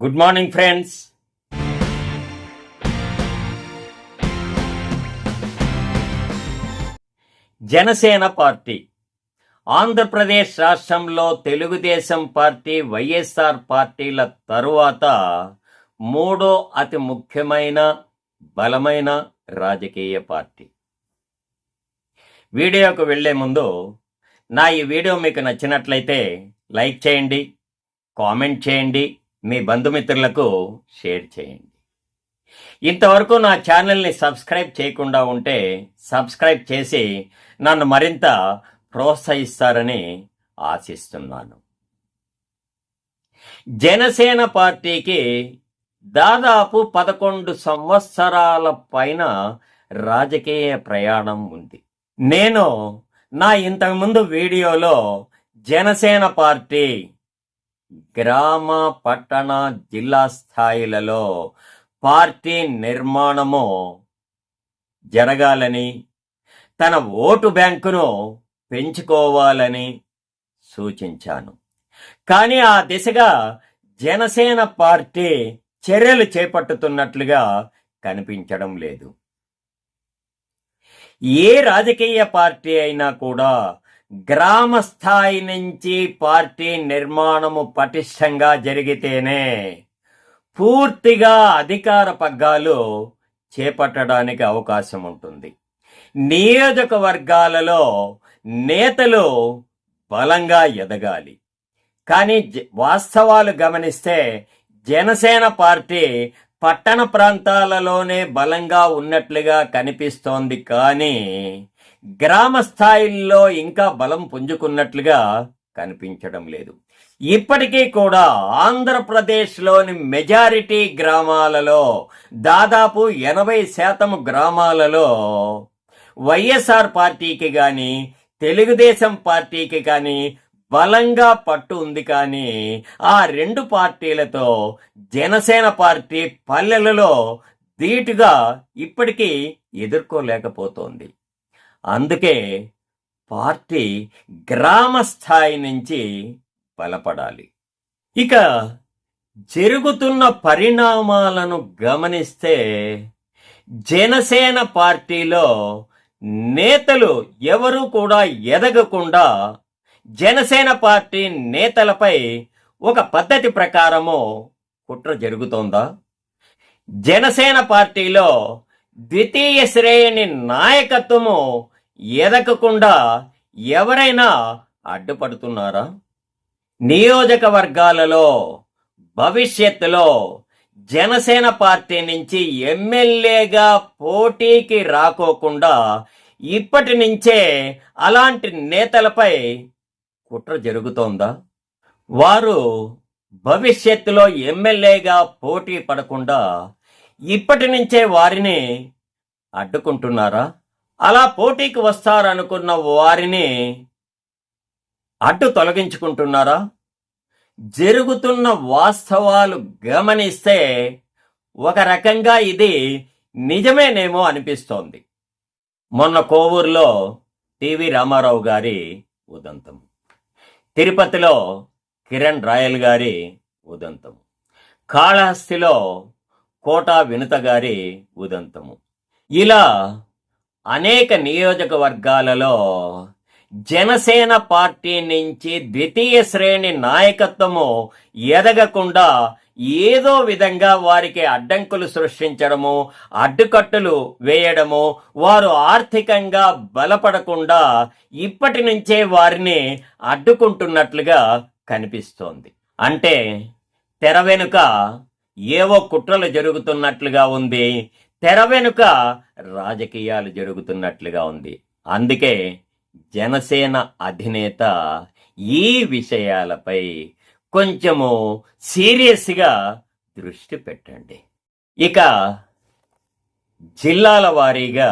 Good morning friends Janasena party. Andhra Pradesh రాష్ట్రంలో Telugu Desam party YSR పార్టీల తరువాత మూడో అతి ముఖ్యమైన బలమైన రాజకీయ పార్టీ. వీడియోకు వెళ్ళే ముందు నా ఈ వీడియో మీకు నచ్చినట్లయితే లైక్ చేయండి కామెంట్ చేయండి మీ బంధుమిత్రులకు షేర్ చేయండి. ఇంతవరకు నా ఛానల్ని సబ్స్క్రైబ్ చేయకుండా ఉంటే సబ్స్క్రైబ్ చేసి నన్ను మరింత ప్రోత్సహిస్తారని ఆశిస్తున్నాను. జనసేన పార్టీకి దాదాపు పదకొండు సంవత్సరాల పైన రాజకీయ ప్రయాణం ఉంది. నేను నా ఇంతకుముందు వీడియోలో జనసేన పార్టీ గ్రామ పట్టణ జిల్లా స్థాయిలలో పార్టీ నిర్మాణము జరగాలని తన ఓటు బ్యాంకును పెంచుకోవాలని సూచించాను. కానీ ఆ దిశగా జనసేన పార్టీ చర్యలు చేపట్టుతున్నట్లుగా కనిపించడం లేదు. ఏ రాజకీయ పార్టీ అయినా కూడా గ్రామ స్థాయి నుంచి పార్టీ నిర్మాణము పటిష్టంగా జరిగితేనే పూర్తిగా అధికార పగ్గాలు చేపట్టడానికి అవకాశం ఉంటుంది. నియోజకవర్గాలలో నేతలు బలంగా ఎదగాలి. కానీ వాస్తవాలు గమనిస్తే జనసేన పార్టీ పట్టణ ప్రాంతాలలోనే బలంగా ఉన్నట్లుగా కనిపిస్తోంది కానీ గ్రామ స్థాయిల్లో ఇంకా బలం పుంజుకున్నట్లుగా కనిపించడం లేదు. ఇప్పటికీ కూడా ఆంధ్రప్రదేశ్లోని మెజారిటీ గ్రామాలలో దాదాపు ఎనభై శాతం గ్రామాలలో వైఎస్ఆర్ పార్టీకి కానీ తెలుగుదేశం పార్టీకి కానీ బలంగా పట్టు ఉంది కానీ ఆ రెండు పార్టీలతో జనసేన పార్టీ పల్లెలలో ధీటుగా ఇప్పటికీ ఎదుర్కోలేకపోతోంది. అందుకే పార్టీ గ్రామ స్థాయి నుంచి బలపడాలి. ఇక జరుగుతున్న పరిణామాలను గమనిస్తే జనసేన పార్టీలో నేతలు ఎవరు కూడా ఎదగకుండా జనసేన పార్టీ నేతలపై ఒక పద్ధతి ప్రకారము కుట్ర జరుగుతోందా? జనసేన పార్టీలో ద్వితీయ శ్రేణి నాయకత్వము ఎదగకుండా ఎవరైనా అడ్డుపడుతున్నారా? నియోజకవర్గాలలో భవిష్యత్తులో జనసేన పార్టీ నుంచి ఎమ్మెల్యేగా పోటీకి రాకోకుండా ఇప్పటి నుంచే అలాంటి నేతలపై కుట్ర జరుగుతోందా? వారు భవిష్యత్తులో ఎమ్మెల్యేగా పోటీ పడకుండా ఇప్పటి నుంచే వారిని అడ్డుకుంటున్నారా? అలా పోటీకి వస్తారనుకున్న వారిని అడ్డు తొలగించుకుంటున్నారా? జరుగుతున్న వాస్తవాలు గమనిస్తే ఒక రకంగా ఇది నిజమేనేమో అనిపిస్తోంది. మొన్న కోవూరులో టివి రామారావు గారి ఉదంతం. తిరుపతిలో కిరణ్ రాయల్ గారి ఉదంతం. కాళహస్తిలో కోటా వినుతగారి ఉదంతము. ఇలా అనేక నియోజకవర్గాలలో జనసేన పార్టీ నుంచి ద్వితీయ శ్రేణి నాయకత్వము ఎదగకుండా ఏదో విధంగా వారికి అడ్డంకులు సృష్టించడము అడ్డుకట్టులు వేయడము వారు ఆర్థికంగా బలపడకుండా ఇప్పటి నుంచే వారిని అడ్డుకుంటున్నట్లుగా కనిపిస్తోంది. అంటే తెర వెనుక ఏవో కుట్రలు జరుగుతున్నట్లుగా ఉంది తెర వెనుక రాజకీయాలు జరుగుతున్నట్లుగా ఉంది. అందుకే జనసేన అధినేత ఈ విషయాలపై కొంచెము సీరియస్గా దృష్టి పెట్టండి. ఇక జిల్లాల వారీగా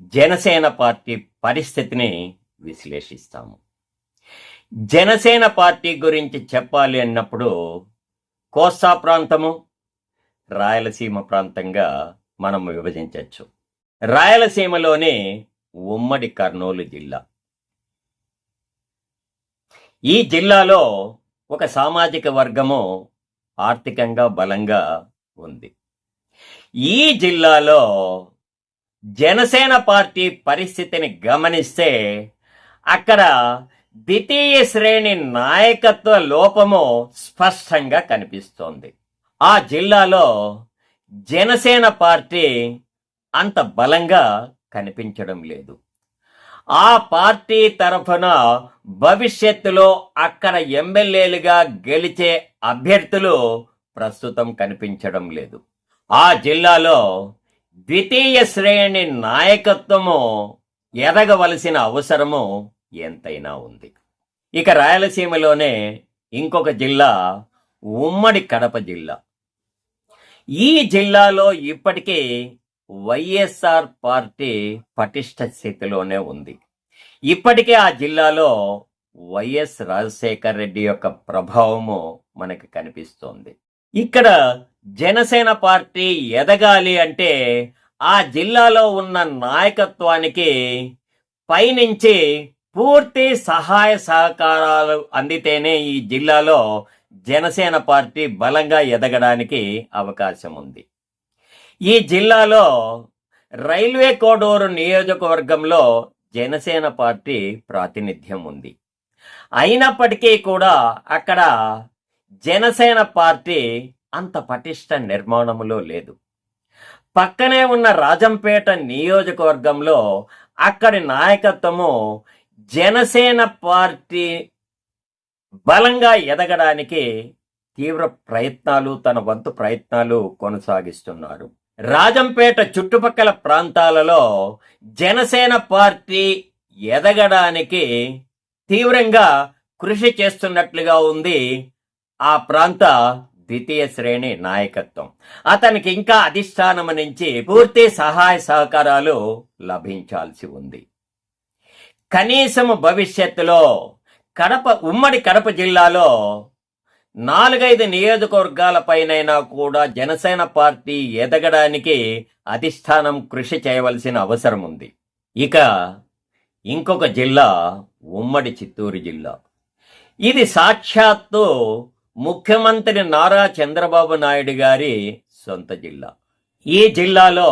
జనసేన పార్టీ పరిస్థితిని విశ్లేషిస్తాము. జనసేన పార్టీ గురించి చెప్పాలి అన్నప్పుడు కోస్తా ప్రాంతము రాయలసీమ ప్రాంతంగా మనం విభజించవచ్చు. రాయలసీమలోనే ఉమ్మడి కర్నూలు జిల్లా. ఈ జిల్లాలో ఒక సామాజిక వర్గము ఆర్థికంగా బలంగా ఉంది. ఈ జిల్లాలో జనసేన పార్టీ పరిస్థితిని గమనిస్తే అక్కడ ద్వితీయ శ్రేణి నాయకత్వ లోపము స్పష్టంగా కనిపిస్తోంది. ఆ జిల్లాలో జనసేన పార్టీ అంత బలంగా కనిపించడం లేదు. ఆ పార్టీ తరఫున భవిష్యత్తులో అక్కడ ఎమ్మెల్యేలుగా గెలిచే అభ్యర్థులు ప్రస్తుతం కనిపించడం లేదు. ఆ జిల్లాలో ద్వితీయ శ్రేణి నాయకత్వము ఎదగవలసిన అవసరము ఎంతైనా ఉంది. ఇక రాయలసీమలోనే ఇంకొక జిల్లా ఉమ్మడి కడప జిల్లా. ఈ జిల్లాలో ఇప్పటికీ వైఎస్ఆర్ పార్టీ పటిష్ట స్థితిలోనే ఉంది. ఇప్పటికే ఆ జిల్లాలో వైఎస్ రాజశేఖర్ రెడ్డి యొక్క ప్రభావము మనకు కనిపిస్తోంది. ఇక్కడ జనసేన పార్టీ ఎదగాలి అంటే ఆ జిల్లాలో ఉన్న నాయకత్వానికి పైనుంచి పూర్తి సహాయ సహకారాలు అందితేనే ఈ జిల్లాలో జనసేన పార్టీ బలంగా ఎదగడానికి అవకాశం ఉంది ఈ జిల్లాలో రైల్వే కోడూరు నియోజకవర్గంలో జనసేన పార్టీ ప్రాతినిధ్యం ఉంది అయినప్పటికీ కూడా అక్కడ జనసేన పార్టీ అంత పటిష్ట నిర్మాణములో లేదు. పక్కనే ఉన్న రాజంపేట నియోజకవర్గంలో అక్కడి నాయకత్వము జనసేన పార్టీ బలంగా ఎదగడానికి తీవ్ర ప్రయత్నాలు తన వంతు ప్రయత్నాలు కొనసాగిస్తున్నారు. రాజంపేట చుట్టుపక్కల ప్రాంతాలలో జనసేన పార్టీ ఎదగడానికి తీవ్రంగా కృషి చేస్తున్నట్లుగా ఉంది ఆ ప్రాంత ద్వితీయ శ్రేణి నాయకత్వం. అతనికి ఇంకా అధిష్టానం నుంచి పూర్తి సహాయ సహకారాలు లభించాల్సి ఉంది. కనీసము భవిష్యత్తులో కడప ఉమ్మడి కడప జిల్లాలో నాలుగైదు నియోజకవర్గాలపైనైనా కూడా జనసేన పార్టీ ఎదగడానికి అధిష్టానం కృషి చేయవలసిన అవసరం ఉంది. ఇక ఇంకొక జిల్లా ఉమ్మడి చిత్తూరు జిల్లా. ఇది సాక్షాత్తు ముఖ్యమంత్రి నారా చంద్రబాబు నాయుడు గారి సొంత జిల్లా. ఈ జిల్లాలో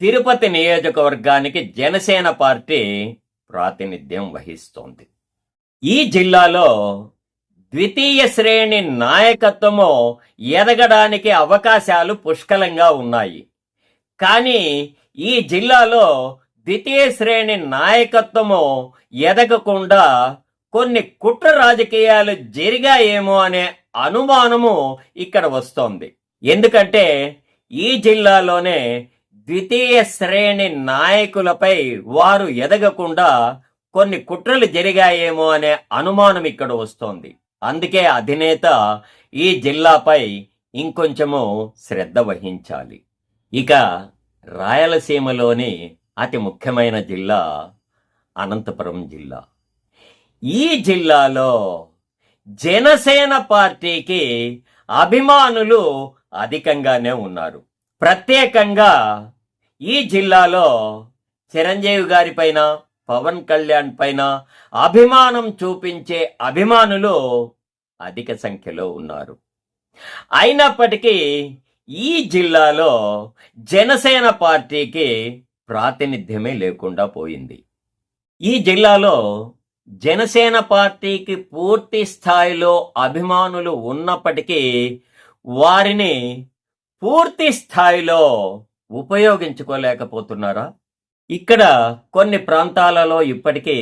తిరుపతి నియోజకవర్గానికి జనసేన పార్టీ ప్రాతినిధ్యం వహిస్తోంది. ఈ జిల్లాలో ద్వితీయ శ్రేణి నాయకత్వము ఎదగడానికి అవకాశాలు పుష్కలంగా ఉన్నాయి. కానీ ఈ జిల్లాలో ద్వితీయ శ్రేణి నాయకత్వము ఎదగకుండా కొన్ని కుట్ర రాజకీయాలు జరిగాయేమో అనే అనుమానము ఇక్కడ వస్తోంది. ఎందుకంటే ఈ జిల్లాలోనే ద్వితీయ శ్రేణి నాయకులపై వారు ఎదగకుండా కొన్ని కుట్రలు జరిగాయేమో అనే అనుమానం ఇక్కడ వస్తోంది. అందుకే అధినేత ఈ జిల్లాపై ఇంకొంచెము శ్రద్ధ వహించాలి. ఇక రాయలసీమలోని అతి ముఖ్యమైన జిల్లా అనంతపురం జిల్లా. ఈ జిల్లాలో జనసేన పార్టీకి అభిమానులు అధికంగానే ఉన్నారు. ప్రత్యేకంగా ఈ జిల్లాలో చిరంజీవి గారి పైన పవన్ కళ్యాణ్ పైన అభిమానం చూపించే అభిమానులు అధిక సంఖ్యలో ఉన్నారు. అయినప్పటికీ ఈ జిల్లాలో జనసేన పార్టీకి ప్రాతినిధ్యమే లేకుండా పోయింది. ఈ జిల్లాలో జనసేన పార్టీకి పూర్తి స్థాయిలో అభిమానులు ఉన్నప్పటికీ వారిని పూర్తి స్థాయిలో ఉపయోగించుకోలేకపోతున్నారా? ఇక్కడ కొన్ని ప్రాంతాలలో ఇప్పటికీ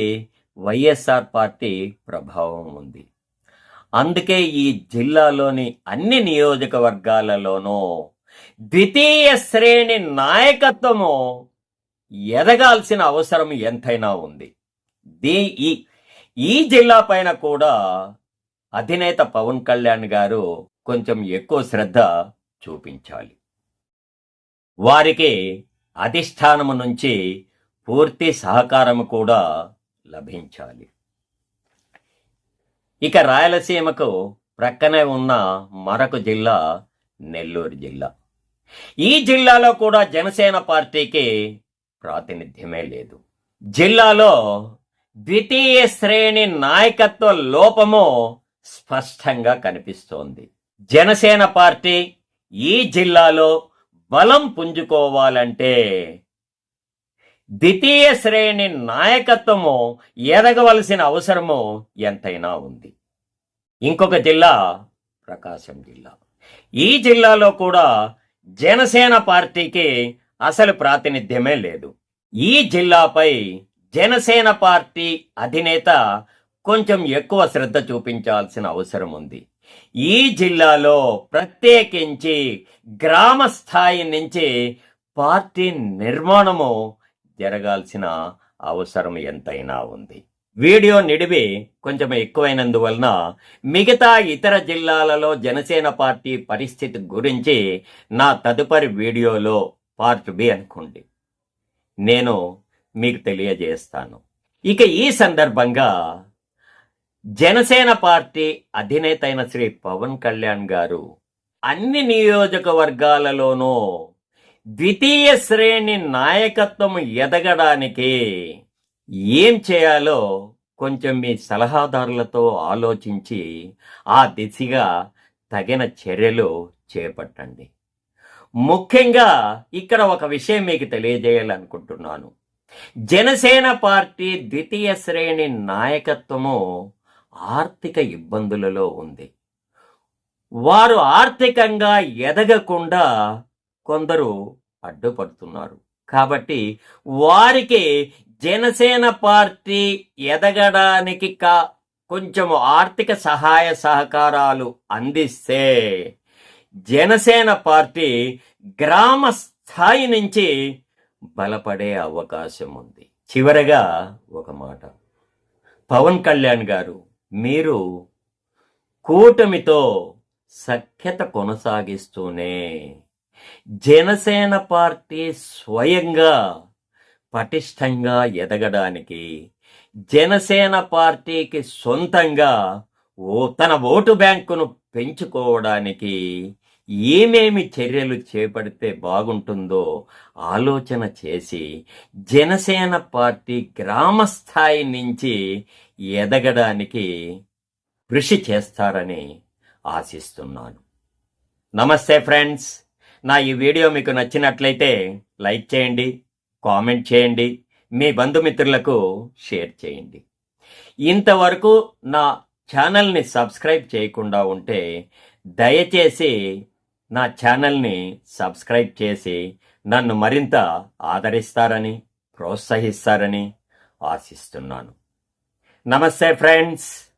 వైఎస్ఆర్ పార్టీ ప్రభావం ఉంది. అందుకే ఈ జిల్లాలోని అన్ని నియోజకవర్గాలలోనూ ద్వితీయ శ్రేణి నాయకత్వము ఎదగాల్సిన అవసరం ఎంతైనా ఉంది. దీ ఈ ఈ జిల్లా పైన కూడా అధినేత పవన్ కళ్యాణ్ గారు కొంచెం ఎక్కువ శ్రద్ధ చూపించాలి. వారికి అధిష్టానము నుంచి పూర్తి సహకారము కూడా లభించాలి. ఇక రాయలసీమకు ప్రక్కనే ఉన్న మరొక జిల్లా నెల్లూరు జిల్లా. ఈ జిల్లాలో కూడా జనసేన పార్టీకి ప్రాతినిధ్యమే లేదు. జిల్లాలో ద్వితీయ శ్రేణి నాయకత్వ లోపము స్పష్టంగా కనిపిస్తోంది. జనసేన పార్టీ ఈ జిల్లాలో బలం పుంజుకోవాలంటే ద్వితీయ శ్రేణి నాయకత్వము ఎదగవలసిన అవసరము ఎంతైనా ఉంది. ఇంకొక జిల్లా ప్రకాశం జిల్లా. ఈ జిల్లాలో కూడా జనసేన పార్టీకి అసలు ప్రాతినిధ్యమే లేదు. ఈ జిల్లాపై జనసేన పార్టీ అధినేత కొంచెం ఎక్కువ శ్రద్ధ చూపించాల్సిన అవసరం ఉంది. ఈ జిల్లాలో ప్రత్యేకించి గ్రామ స్థాయి నుంచి పార్టీ నిర్మాణము జరగాల్సిన అవసరం ఎంతైనా ఉంది. వీడియో నిడివి కొంచెం ఎక్కువైనందువలన మిగతా ఇతర జిల్లాలలో జనసేన పార్టీ పరిస్థితి గురించి నా తదుపరి వీడియోలో పార్ట్ బి అనుకోండి. నేను మీకు తెలియజేస్తాను. ఇక ఈ సందర్భంగా జనసేన పార్టీ అధినేత అయిన శ్రీ పవన్ కళ్యాణ్ గారు అన్ని నియోజకవర్గాలలోనూ ద్వితీయ శ్రేణి నాయకత్వం ఎదగడానికి ఏం చేయాలో కొంచెం మీ సలహాదారులతో ఆలోచించి ఆ దిశగా తగిన చర్యలు చేపట్టండి. ముఖ్యంగా ఇక్కడ ఒక విషయం మీకు తెలియజేయాలనుకుంటున్నాను. జనసేన పార్టీ ద్వితీయ శ్రేణి నాయకత్వము ఆర్థిక ఇబ్బందులలో ఉంది. వారు ఆర్థికంగా ఎదగకుండా కొందరు అడ్డుపడుతున్నారు. కాబట్టి వారికి జనసేన పార్టీ ఎదగడానికి కా కొంచెం ఆర్థిక సహాయ సహకారాలు అందిస్తే జనసేన పార్టీ గ్రామ స్థాయి నుంచి బలపడే అవకాశం ఉంది. చివరగా ఒక మాట. పవన్ కళ్యాణ్ గారు మీరు కూటమితో సఖ్యత కొనసాగిస్తూనే జనసేన పార్టీ స్వయంగా పటిష్టంగా ఎదగడానికి జనసేన పార్టీకి సొంతంగా ఓ తన ఓటు బ్యాంకును పెంచుకోవడానికి ఏమేమి చర్యలు చేపడితే బాగుంటుందో ఆలోచన చేసి జనసేన పార్టీ గ్రామ స్థాయి నుంచి ఎదగడానికి కృషి చేస్తారని ఆశిస్తున్నాను. నమస్తే ఫ్రెండ్స్. నా ఈ వీడియో మీకు నచ్చినట్లయితే లైక్ చేయండి కామెంట్ చేయండి మీ బంధుమిత్రులకు షేర్ చేయండి. ఇంతవరకు నా ఛానల్ని సబ్స్క్రైబ్ చేయకుండా ఉంటే దయచేసి నా ఛానల్ని సబ్స్క్రైబ్ చేసి నన్ను మరింత ఆదరిస్తారని ప్రోత్సహిస్తారని ఆశిస్తున్నాను. నమస్తే ఫ్రెండ్స్.